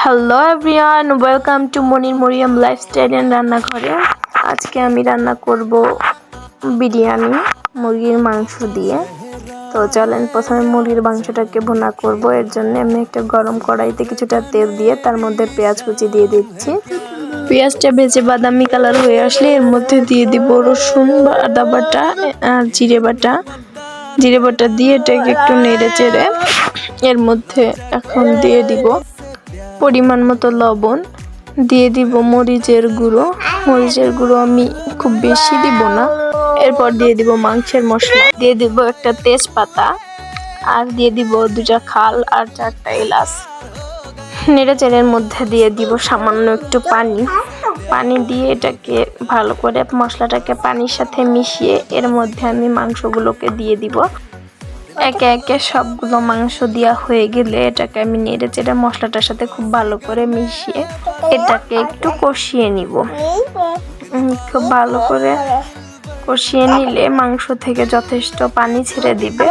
Hello everyone welcome to Monir Mariyam lifestyle and রান্নাঘরে আজকে আমি রান্না করব বিরিয়ানি, মুরগির মাংস দিয়ে। তো চলেন, প্রথমে মুরগির মাংসটাকে ভুনা করব। এর জন্য আমি একটা গরম কড়াইতে কিছুটা তেল দিয়ে তার মধ্যে পেঁয়াজ কুচি দিয়ে দিচ্ছি। পেঁয়াজটা ভেজে বাদামি কালার হয়ে আসলে এর মধ্যে দিয়ে দিব রসুন, আদা বাটা, আর জিরে বাটা। জিরে বাটা দিয়ে এটাকে একটু নেড়ে চেড়ে এর মধ্যে এখন দিয়ে দিব পরিমাণ মতো লবণ দিয়ে দিব মরিচের গুঁড়ো। মরিচের গুঁড়ো আমি খুব বেশি দিব না। এরপর দিয়ে দিব মাংসের মশলা। দিয়ে দিব একটা তেজপাতা আর দিয়ে দিব দুটা খাল আর চারটা এলাচ। নেড়ে চেড়ের মধ্যে দিয়ে দিব সামান্য একটু পানি। পানি দিয়ে এটাকে ভালো করে মশলাটাকে পানির সাথে মিশিয়ে এর মধ্যে আমি মাংসগুলোকে দিয়ে দিব। একে একে সবগুলো মাংস দেওয়া হয়ে গেলে এটাকে আমি নেড়ে চেড়ে মশলাটার সাথে খুব ভালো করে মিশিয়ে এটাকে একটু কষিয়ে নিব। খুব ভালো করে কষিয়ে নিলে মাংস থেকে যথেষ্ট পানি ছেড়ে দিবে।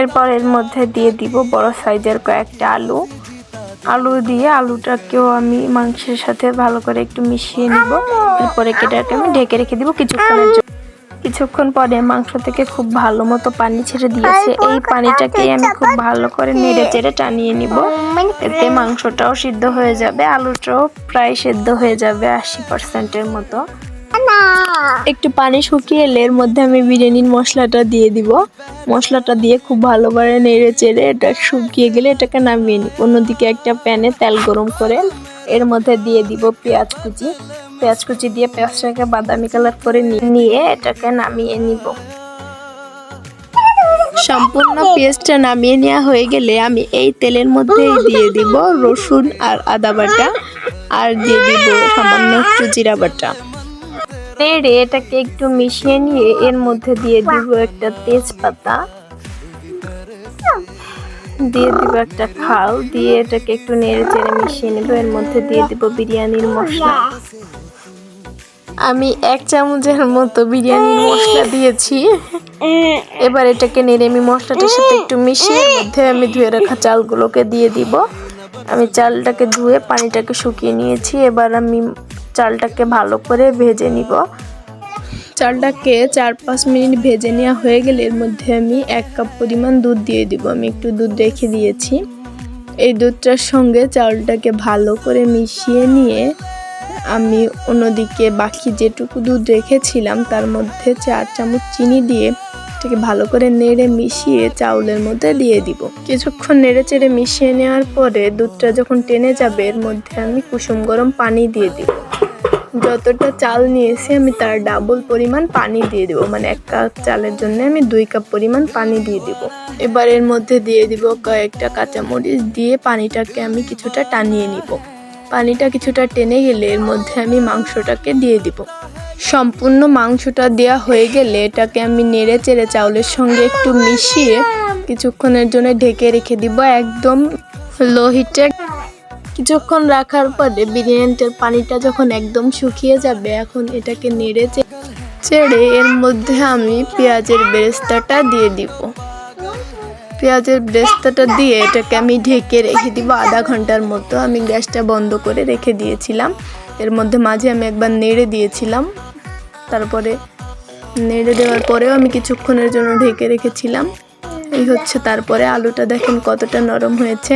এরপর এর মধ্যে দিয়ে দিব বড় সাইজের কয়েকটা আলু। আলু দিয়ে আলুটাকেও আমি মাংসের সাথে ভালো করে একটু মিশিয়ে নিব। এরপরে এটাকে আমি ঢেকে রেখে দিব কিছুক্ষণের জন্য। কিছুক্ষণ পরে মাংস থেকে খুব ভালো মতো পানি ছেড়ে দিয়েছে। এই পানিটাকে আমি খুব ভালো করে নেড়ে চেড়ে টানিয়ে নিব। এতে মাংসটাও সিদ্ধ হয়ে যাবে আলুটাও প্রায় সিদ্ধ হয়ে যাবে আশি পার্সেন্টের মতো। একটু পানি শুকিয়ে এলে এর মধ্যে আমি বিরিয়ানির মশলাটা দিয়ে দিব। মশলাটা দিয়ে খুব ভালো করে নেড়ে চেড়ে এটা শুকিয়ে গেলে এটাকে নামিয়ে নিব। অন্যদিকে একটা প্যানে তেল গরম করে এর মধ্যে দিয়ে দিব পেঁয়াজ কুচি। পেঁয়াজ কুচি দিয়ে পেঁয়াজটাকে বাদামি কালার করে নিয়ে এটাকে নামিয়ে নিব। সম্পূর্ণ পেস্টটা নামিয়ে নেওয়া হয়ে গেলে আমি এই তেলের মধ্যেই দিয়ে দিব রসুন আর আদা বাটা আর দিয়ে দিব সামান্য একটু জিরা বাটা। নেড়ে এটাকে একটু মিশিয়ে নিয়ে এর মধ্যে দিয়ে দিব একটা তেজপাতা। দিয়ে দিব একটা খাল, দিয়ে এটাকে একটু নেড়ে চেড়ে মিশিয়ে নেব। এর মধ্যে দিয়ে দিব বিরিয়ানির মশলা। আমি এক চামচের মতো বিরিয়ানির মশলা দিয়েছি। এবার এটাকে নেড়ে আমি মশলাটার সাথে একটু মিশিয়ে মধ্যে আমি ধুয়ে রাখা চালগুলোকে দিয়ে দিব। আমি চালটাকে ধুয়ে পানিটাকে শুকিয়ে নিয়েছি। এবার আমি চালটাকে ভালো করে ভেজে নিব। চালটাকে চার পাঁচ মিনিট ভেজে নেওয়া হয়ে গেলে এর মধ্যে আমি এক কাপ পরিমাণ দুধ দিয়ে দিব। আমি একটু দুধ রেখে দিয়েছি। এই দুধটার সঙ্গে চালটাকে ভালো করে মিশিয়ে নিয়ে আমি অন্যদিকে বাকি যেটুকু দুধ রেখেছিলাম, তার মধ্যে চার চামচ চিনি দিয়ে এটাকে ভালো করে নেড়ে মিশিয়ে চাউলের মধ্যে দিয়ে দিব। কিছুক্ষণ নেড়ে চেড়ে মিশিয়ে নেওয়ার পরে দুধটা যখন টেনে যাবে, এর মধ্যে আমি কুসুম গরম পানি দিয়ে দিব। যতটা চাল নিয়েছি, আমি তার ডাবল পরিমাণ পানি দিয়ে দেবো। মানে এক কাপ চালের জন্য আমি দুই কাপ পরিমাণ পানি দিয়ে দিব। এবার এর মধ্যে দিয়ে দিব কয়েকটা কাঁচামরিচ দিয়ে পানিটাকে আমি কিছুটা টানিয়ে নিব। পানিটা কিছুটা টেনে গেলে এর মধ্যে আমি মাংসটাকে দিয়ে দিব। সম্পূর্ণ মাংসটা দেওয়া হয়ে গেলে এটাকে আমি নেড়ে চেড়ে চাউলের সঙ্গে একটু মিশিয়ে কিছুক্ষণের জন্য ঢেকে রেখে দিব একদম লো হিটে। কিছুক্ষণ রাখার পরে বিরিয়ানিটার পানিটা যখন একদম শুকিয়ে যাবে, এখন এটাকে নেড়ে চেড়ে এর মধ্যে আমি পেঁয়াজের বেরেস্তাটা দিয়ে দিব। পেঁয়াজের বেরেস্তাটা দিয়ে এটাকে আমি ঢেকে রেখে দিব আধা ঘণ্টার মতো। আমি গ্যাসটা বন্ধ করে রেখে দিয়েছিলাম। এর মধ্যে মাঝে আমি একবার নেড়ে দিয়েছিলাম। তারপরে নেড়ে দেওয়ার পরেও আমি কিছুক্ষণের জন্য ঢেকে রেখেছিলাম। এই হচ্ছে তারপরে আলুটা দেখেন কতটা নরম হয়েছে।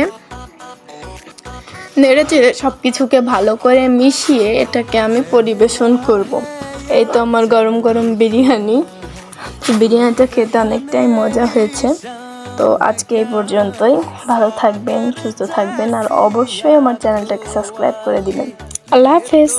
নেড়ে চেড়ে সব কিছুকে ভালো করে মিশিয়ে এটাকে আমি পরিবেশন করব। এই তো আমার গরম গরম বিরিয়ানি। বিরিয়ানিটা খেতে অনেকটাই মজা হয়েছে। তো আজকে এই পর্যন্তই। ভালো থাকবেন, সুস্থ থাকবেন, আর অবশ্যই আমার চ্যানেলটাকে সাবস্ক্রাইব করে দিবেন। আল্লাহ হাফেজ।